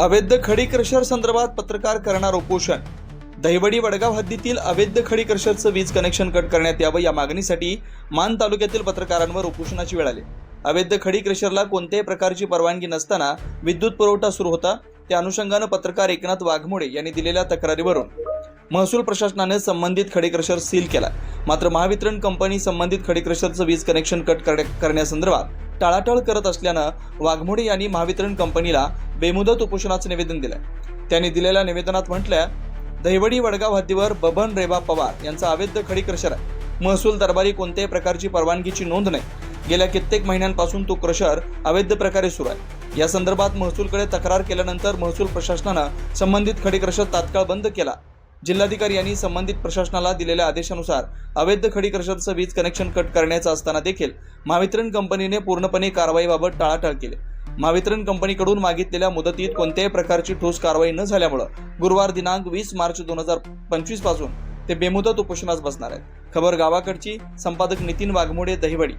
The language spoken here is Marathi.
अवैध खडी क्रशर संदर्भात पत्रकार करणार उपोषण. दहिवडी वडगाव हद्दीतील अवैध खडी क्रशरचं वीज कनेक्शन कट करण्यात यावं या मागणीसाठी मान तालुक्यातील पत्रकारांवर उपोषणाची वेळ आली. अवैध खडी क्रशरला कोणत्याही प्रकारची परवानगी नसताना विद्युत पुरवठा सुरू होता. त्या अनुषंगानं पत्रकार एकनाथ वाघमोडे यांनी दिलेल्या तक्रारीवरून. महसूल प्रशासनाने संबंधित खडीक्रशर सील केला मात्र महावितरण कंपनी संबंधित खडी क्रशरचं वीज कनेक्शन कट करण्या- करण्यासंदर्भात टाळाटाळ करत असल्यानं वाघमोडे यांनी महावितरण कंपनीला बेमुदत उपोषणाचं निवेदन दिलं त्यांनी दिलेल्या निवेदनात म्हटलंय दहिवडी वडगाव हद्दीवर बबन रेबा पवार यांचा अवैध खडी क्रशर आहे. महसूल दरबारी कोणत्याही प्रकारची परवानगीची नोंद नाही. गेल्या कित्येक महिन्यांपासून तो क्रशर अवैध प्रकारे सुरू आहे. या संदर्भात महसूलकडे तक्रार केल्यानंतर महसूल प्रशासनानं संबंधित खडीक्रशर तात्काळ बंद केला. जिल्हाधिकारी यांनी संबंधित प्रशासनाला दिलेल्या आदेशानुसार अवैध खडी क्रशरचं वीज कनेक्शन कट करण्याचं असताना देखील महावितरण कंपनीने पूर्णपणे कारवाईबाबत टाळाटाळ केली. महावितरण कंपनीकडून मागितलेल्या मुदतीत कोणत्याही प्रकारची ठोस कारवाई न झाल्यामुळं गुरुवार दिनांक वीस मार्च दोन हजार पंचवीसपासून ते बेमुदत उपोषणास बसणार आहेत. खबर गावाकडची संपादक नितीन वाघमोडे दहिवडी.